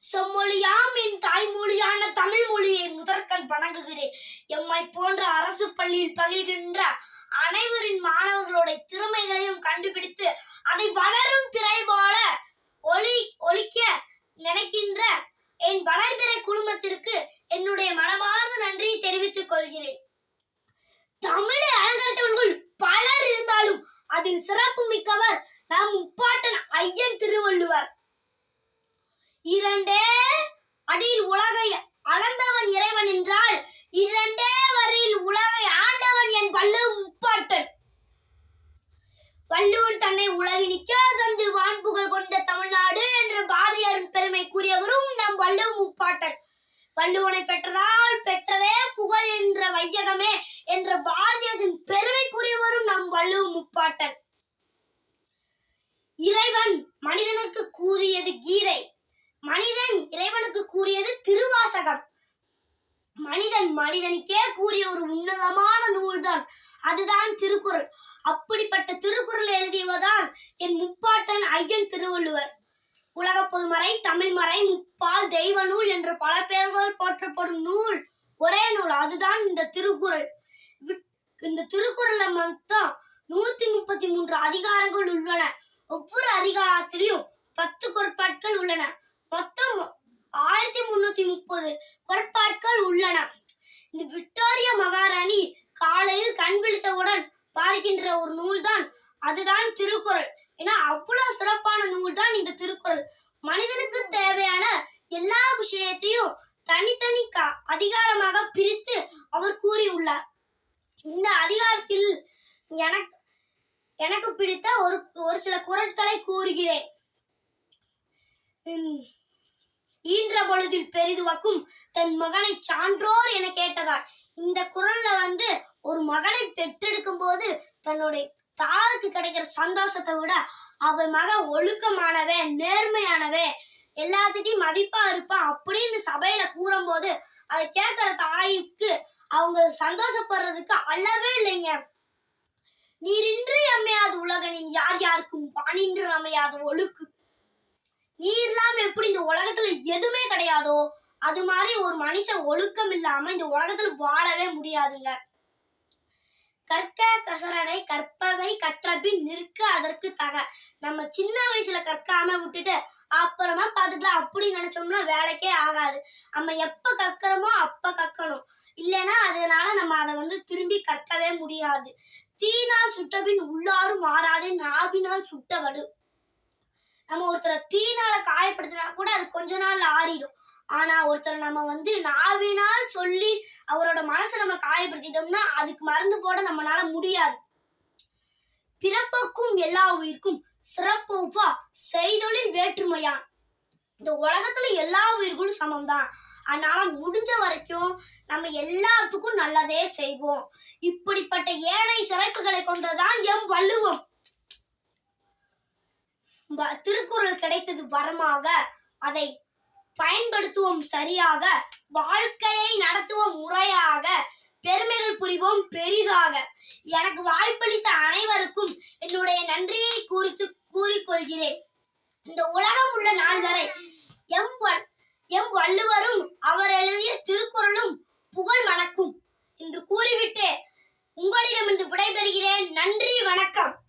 செம்மொழியாம் என் தாய்மொழியான தமிழ் மொழியை முதற்கண் வணங்குகிறேன். எம்மை போன்ற அரசு பள்ளியில் பகிர்கின்ற அனைவரின் மாணவர்களுடைய திறமைகளையும் கண்டுபிடித்து அதை வளரும் பிறை போல ஒளி ஒழிக்க நினைக்கின்ற என் வளர்பிறை குழுமத்திற்கு என்னுடைய மனமார்ந்த நன்றியை தெரிவித்துக் கொள்கிறேன். தமிழை அலங்கரித்தவர்கள் பலர் இருந்தாலும் அதில் சிறப்பு மிக்கவர் நம் முப்பாட்டன் ஐயன் திருவள்ளுவர். இரண்டே அடியில் உலகை அளந்தவன் இறைவன் என்றால் இரண்டே வரியில் உலகை ஆண்டவன் என் பல்லு முப்பாட்டன். வள்ளுவன் தன்னை உலகினிக்க கண்டு வான்புகள் கொண்ட தமிழ்நாடு என்ற பாரதியாரின் பெருமை கூறியவரும் நம் வள்ளுவ முப்பாட்டன். வள்ளுவனை பெற்றதால் பெற்றதே புகழ் என்ற வையகமே என்ற பாரதியாரின் பெருமை கூறியவரும் நம் வள்ளுவ முப்பாட்டன். இறைவன் மனிதனுக்கு கூறியது கீதை. மனிதன் இறைவனுக்கு கூறியது திருவாசகம். மனிதன் மனிதனுக்கே கூறிய ஒரு உன்னதமான நூல்தான். அதுதான் திருக்குறள். அப்படிப்பட்ட திருக்குறள் எழுதியவர்தான் என் முப்பாட்டன் ஐயன் திருவள்ளுவர். உலக பொதுமறை தமிழ்மறை முப்பால் தெய்வ நூல் என்று பல பெயர்கள் போற்றப்படும் நூல் ஒரே நூல். அதுதான் இந்த திருக்குறள். இந்த திருக்குறள்ல மொத்தம் நூத்தி முப்பத்தி மூன்று அதிகாரங்கள் உள்ளன. ஒவ்வொரு அதிகாரத்திலையும் பத்து குறட்பாட்கள் உள்ளன மொத்தம் இருநூத்தி முப்பது குறட்பாட்கள் உள்ளன. இந்த விக்டோரியா மகாராணி காலையில் கண் விழித்தவுடன் பார்க்கின்ற ஒரு நூல்தான் அதுதான் திருக்குறள். ஏன்னா அவ்வளவு சிறப்பான நூல் தான் இந்த திருக்குறள். மனிதனுக்கு தேவையான எல்லா விஷயத்தையும் தனித்தனி அதிகாரமாக பிரித்து அவர் கூறியுள்ளார். இந்த அதிகாரத்தில் எனக்கு எனக்கு பிடித்த ஒரு ஒரு சில குறட்களை கூறுகிறேன். உம், ஈன்ற பொழுதில் பெரிதுவக்கும் தன் மகனை சான்றோர் என கேட்டதால் இந்த குரல்ல வந்து ஒரு மகனை பெற்றெடுக்கும் போது தன்னுடைய தாருக்கு கிடைக்கிற சந்தோஷத்தை விட அவன் மகன் ஒழுக்கமானவன் நேர்மையானவன் எல்லாத்திட்டையும் மதிப்பா இருப்பான் அப்படின்னு சபையில கூறும்போது அதை கேட்கிற தாய்க்கு அவங்க சந்தோஷப்படுறதுக்கு அளவே இல்லைங்க. நீரின்றி அமையாது உலகனின் யார் யாருக்கும் வானின்று அமையாது ஒழுக்கு நீர் இல்லாம எப்படி இந்த உலகத்துல எதுவுமே கிடையாதோ அது மாதிரி ஒரு மனுஷன் ஒழுக்கம் இல்லாம இந்த உலகத்துல வாழவே முடியாதுங்க. கற்க கசரடை கற்பவை கற்றபின் நிற்க அதற்கு தக. நம்ம சின்ன வயசுல கற்காம விட்டுட்டு அப்புறமா பார்த்துக்கலாம் அப்படி நினைச்சோம்னா வேலைக்கே ஆகாது. நம்ம எப்ப கற்கிறோமோ அப்ப கற்கணும். இல்லைன்னா அதனால நம்ம அதை வந்து திரும்பி கற்கவே முடியாது. தீனால் சுட்டபின் உள்ளாரும் மாறாது நாவினால் சுட்டவடு. நம்ம ஒருத்தரை தீனால காயப்படுத்தினா கூட அது கொஞ்ச நாள் ஆறிடும். ஆனா ஒருத்தரை நம்ம வந்து நாவினால் சொல்லி அவரோட மனசை நம்ம காயப்படுத்திட்டோம்னா அதுக்கு மருந்து போட நம்மளால முடியாது. பிறப்புக்கும் எல்லா உயிருக்கும் சிறப்புவா செய்தொழில் வேற்றுமையான் இந்த உலகத்துல எல்லா உயிர்களும் சமம் தான் அதனால முடிஞ்ச வரைக்கும் நம்ம எல்லாத்துக்கும் நல்லதே செய்வோம். இப்படிப்பட்ட ஏழை சிறப்புகளை கொண்டதுதான் எம் வள்ளுவம். திருக்குறள் கிடைத்தது வரமாக அதை பயன்படுத்துவோம் சரியாக வாழ்க்கையை நடத்துவோம் முறையாக பெருமைகள் புரிவோம் பெரிதாக. எனக்கு வாய்ப்பளித்த அனைவருக்கும் என்னுடைய நன்றியை குறித்து கூறிக்கொள்கிறேன். இந்த உலகம் உள்ள நாள் வரை எம் வ- எம் வள்ளுவரும் அவர் எழுதிய திருக்குறளும் புகழ் மணக்கும். என்று கூறிவிட்டு உங்களிடமிருந்து விடைபெறுகிறேன். நன்றி வணக்கம்.